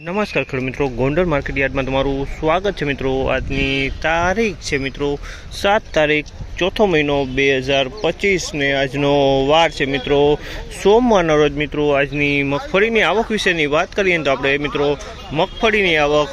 નમસ્કાર ખેડૂત મિત્રો, ગોંડલ માર્કેટ યાર્ડમાં તમારું સ્વાગત છે મિત્રો. આજની તારીખ છે મિત્રો, સાત તારીખ, ચોથો મહિનો બે હજાર પચીસને આજનો વાર છે મિત્રો. સોમવારના રોજ મિત્રો, આજની મગફળીની આવક વિશેની વાત કરીએ તો આપણે મિત્રો, મગફળીની આવક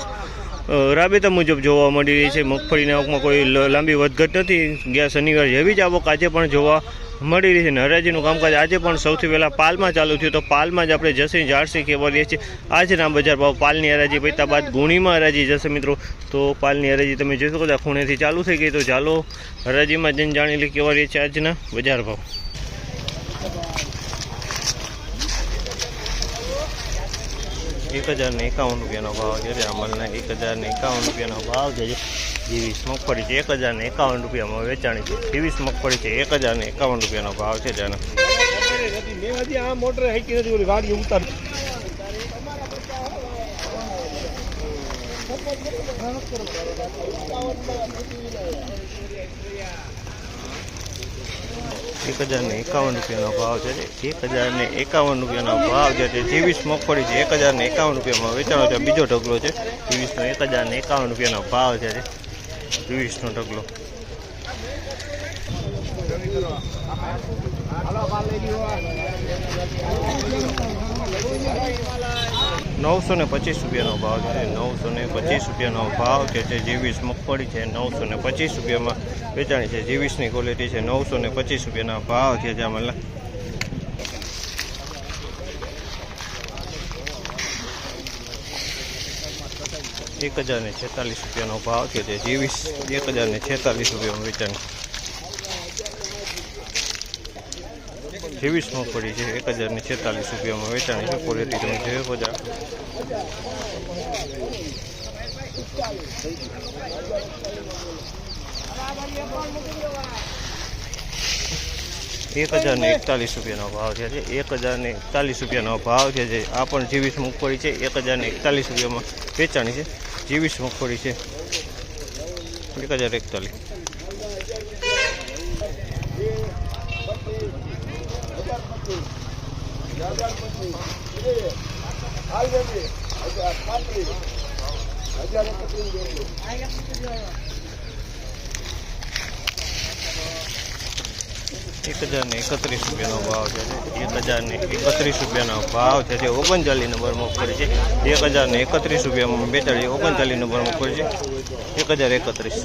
રાબેતા મુજબ જોવા મળી રહી છે. મગફળીની આવકમાં કોઈ લાંબી વધઘટ નથી. ગયા શનિવાર જેવી જ આવક આજે પણ જોવા મળી રહી છે. અને કામકાજ આજે પણ સૌથી પહેલાં પાલમાં ચાલુ થયું તો પાલમાં જ આપણે જસી ઝાડસી રહીએ છીએ. આજના બજાર ભાવ પાલની હરાજી પૈતા બાદ ગુણીમાં હરાજી જશે મિત્રો. તો પાલની હરાજી તમે જોઈ શકો છો ખૂણેથી ચાલુ થઈ ગઈ તો ચાલો હરાજીમાં જઈને જાણી લઈ કેવા છીએ આજના બજાર ભાવ. એક હજાર ને એકાવન રૂપિયાનો ભાવ છે. અમલના એક હજાર ને એકાવન રૂપિયાનો ભાવ છે. જીવીસ મગફળી છે, એક હજારને એકાવન રૂપિયામાં વેચાણી છે. જીવીસ મગફળી છે, એક હજારને એકાવન રૂપિયાનો ભાવ છે ઉતાર એક હજાર ને એકાવન રૂપિયાનો ભાવ છે એક હજાર ને એકાવન રૂપિયાનો ભાવ છે તે જીવીસ મગફળી છે, એક હજાર ને એકાવન રૂપિયામાં વેચાણો છે બીજો ઢગલો છે. જીવીસનો એક હજાર ને એકાવન રૂપિયાનો ભાવ છે જીવીસનો ઢગલો નવસો ને પચીસ રૂપિયાનો ભાવ છે. નવસો ને પચીસ રૂપિયાનો ભાવ છે જે જીવીસ મગફળી છે, નવસો ને પચીસ રૂપિયામાં વેચાણી છે. જીવીસની ક્વોલિટી છે નવસો ને પચીસ રૂપિયાના ભાવ છે જ્યાં એક હજાર ને છેતાલીસ રૂપિયાનો ભાવ છે તે જીવીસ એક હજાર ને છેતાલીસ રૂપિયામાં વેચાણી. ત્રેવીસ મગફળી છે એક હજાર ને છેતાલીસ રૂપિયામાં વેચાણી. છે ક્વોલિટી તમે જોયો બધા એક હજાર ને એકતાલીસ રૂપિયાનો ભાવ છે જે એક હજાર ને એકતાલીસ રૂપિયાનો ભાવ છે આ પણ જીવીસ મગફળી છે એક હજાર ને એકતાલીસ રૂપિયામાં વેચાણી છે. જીવીસ મગફળી છે. એક હજાર એકતાલીસ. એક હજારને એકત્રીસ રૂપિયાનો ભાવ છે એક હજારને એકત્રીસ રૂપિયાનો ભાવ છે. જે ઓગણચાલીસ નંબર મગફળી છે. એક હજારને એકત્રીસ રૂપિયામાં બેતાળીસ ઓગણચાલીસ નંબર મગફળી છે. એક હજાર એકત્રીસ.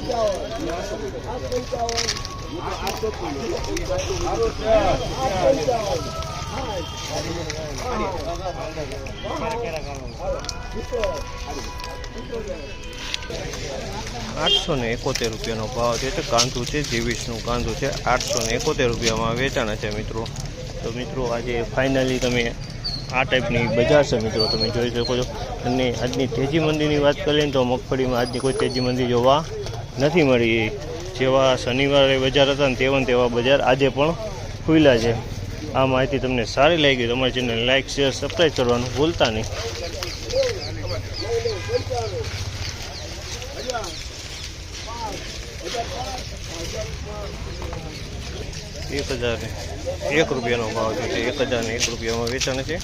આઠસો ને એકોતેર રૂપિયાનો ભાવ છે તો કાંદું છે, જીવીસનું કાંદું છે. આઠસો ને એકોતેર રૂપિયામાં વેચાણ છે મિત્રો. તો મિત્રો, આજે ફાઇનલી તમે આ ટાઈપની બજાર છે મિત્રો, તમે જોઈ શકો છો. અને આજની તેજી મંદીની વાત કરીએ ને તો મગફળીમાં આજની કોઈ તેજી મંદી જોવા નથી મળી. જેવા શનિવારે બજાર હતા ને તેવા તેવા બજાર આજે પણ ખુલ્યા છે. આ માહિતી તમને સારી લાગી તો અમારી લાઇક શેર સબસ્ક્રાઈબ કરવાનું ભૂલતા નહીં. એક હજાર એક રૂપિયાનો ભાવ છે, એક હજાર એક રૂપિયામાં વેચાણ છે.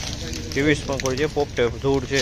ત્રેવીસ પણ કોઈ છે પોપટે ધૂળ છે.